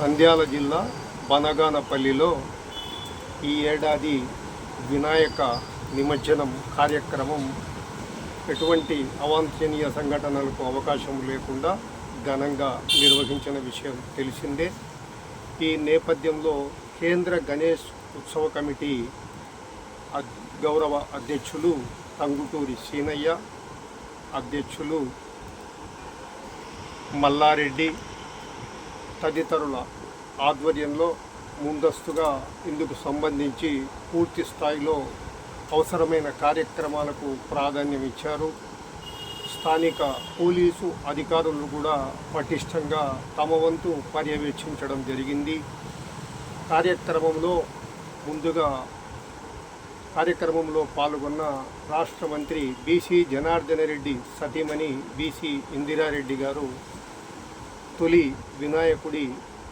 నంద్యాల జిల్లా బనగానపల్లిలో ఈ ఏడాది వినాయక నిమజ్జనం కార్యక్రమం ఎటువంటి అవాంఛనీయ సంఘటనలకు అవకాశం లేకుండా ఘనంగా నిర్వహించిన విషయం తెలిసిందే. ఈ నేపథ్యంలో కేంద్ర గణేష్ ఉత్సవ కమిటీ అద్- గౌరవ అధ్యక్షులు టంగుటూరి సీనయ్య అధ్యక్షులు మల్లారెడ్డి తదితరుల ఆధ్వర్యంలో ముందస్తుగా ఇందుకు సంబంధించి పూర్తి స్థాయిలో అవసరమైన కార్యక్రమాలకు ప్రాధాన్యం ఇచ్చారు. స్థానిక పోలీసు అధికారులు కూడా పటిష్టంగా తమ వంతు పర్యవేక్షించడం జరిగింది. కార్యక్రమంలో ముందుగా కార్యక్రమంలో పాల్గొన్న రాష్ట్ర మంత్రి బీసీ జనార్దన రెడ్డి సతీమణి బీసీ ఇందిరారెడ్డి గారు తొలి వినాయకుడి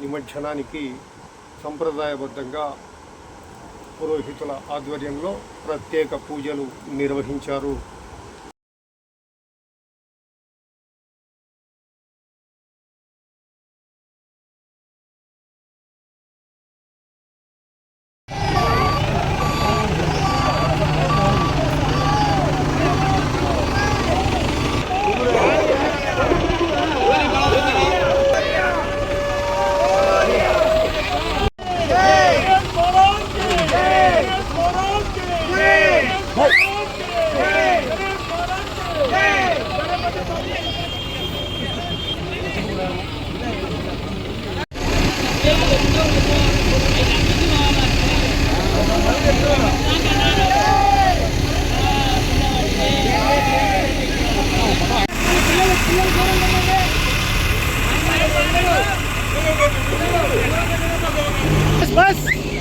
నిమజ్జనానికి సంప్రదాయబద్ధంగా పురోహితుల ఆధ్వర్యంలో ప్రత్యేక పూజలు నిర్వహించారు. Bus!